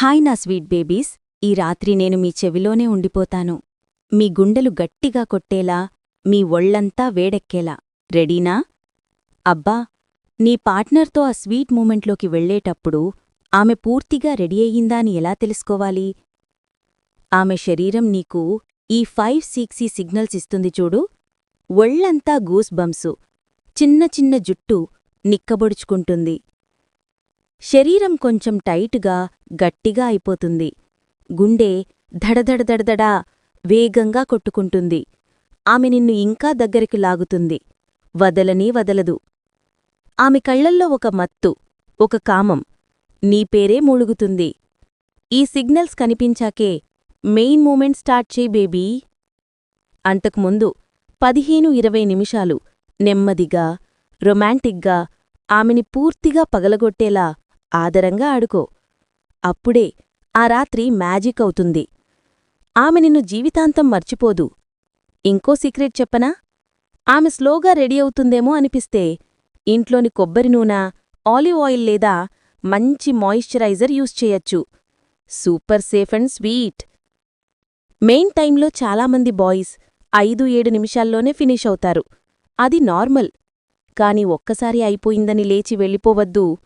Hi నా sweet babies ఈ రాత్రి నేను మీ చెవిలోనే ఉండిపోతాను. మీ గుండెలు గట్టిగా కొట్టేలా మీ ఒళ్ళంతా వేడెక్కేలా. రెడీనా? అబ్బా నీ పార్ట్నర్తో ఆ స్వీట్ మూమెంట్లోకి వెళ్ళేటప్పుడు ఆమె పూర్తిగా రెడీ అయ్యిందా అని ఎలా తెలుసుకోవాలి? ఆమె శరీరం నీకు ఈ ఫైవ్ సీక్సీ సిగ్నల్స్ ఇస్తుంది చూడు. ఒళ్ళంతా గూస్ బంప్సు చిన్న చిన్న జుట్టు నిక్కబొడుచుకుంటుంది. శరీరం కొంచెం టైటుగా గట్టిగా అయిపోతుంది. గుండె ధడధడదడదడా వేగంగా కొట్టుకుంటుంది. ఆమె నిన్ను ఇంకా దగ్గరికి లాగుతుంది. వదలనీ వదలదు. ఆమె కళ్ళల్లో ఒక మత్తు ఒక కామం. నీ పేరే మూలుగుతుంది. ఈ సిగ్నల్స్ కనిపించాకే మెయిన్ మూమెంట్ స్టార్ట్ చేయి బేబీ. అంతకుముందు పదిహేను ఇరవై నిమిషాలు నెమ్మదిగా రొమాంటిక్గా ఆమెని పూర్తిగా పగలగొట్టేలా ఆదరంగా ఆడుకో. అప్పుడే ఆ రాత్రి మ్యాజిక్ అవుతుంది. ఆమె నిన్ను జీవితాంతం మర్చిపోదు. ఇంకో సీక్రెట్ చెప్పనా? ఆమె స్లోగా రెడీ అవుతుందేమో అనిపిస్తే ఇంట్లోని కొబ్బరి నూనె ఆలివ్ ఆయిల్ లేదా మంచి మాయిశ్చరైజర్ యూస్ చేయొచ్చు. Super safe and sweet. Main టైంలో చాలామంది బాయ్స్ ఐదు ఏడు నిమిషాల్లోనే ఫినిష్ అవుతారు. అది నార్మల్. కాని ఒక్కసారి అయిపోయిందని లేచి వెళ్ళిపోవద్దు.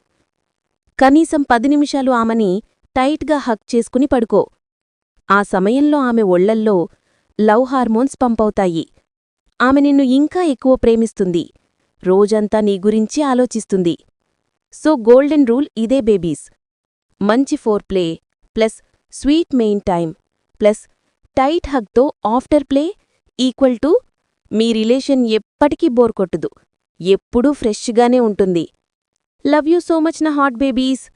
కనీసం పది నిమిషాలు ఆమెని టైట్గా హక్ చేసుకుని పడుకో. ఆ సమయంలో ఆమె ఒళ్ళల్లో లవ్ హార్మోన్స్ పంపవుతాయి. ఆమె నిన్ను ఇంకా ఎక్కువ ప్రేమిస్తుంది. రోజంతా నీ గురించి ఆలోచిస్తుంది. సో గోల్డెన్ రూల్ ఇదే బేబీస్. మంచి foreplay plus sweet main time plus tight హక్తో after play equal to మీ రిలేషన్ ఎప్పటికీ బోర్ కొట్టదు. ఎప్పుడూ ఫ్రెష్గానే ఉంటుంది. లవ్ యూ సో మచ్ నా హాట్ బేబీస్.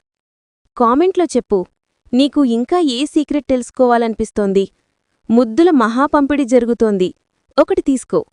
కామెంట్లో చెప్పు. నీకు ఇంకా ఏ సీక్రెట్ తెలుసుకోవాలనిపిస్తోంది? ముద్దుల మహాపంపిడి జరుగుతోంది. ఒకటి తీసుకో.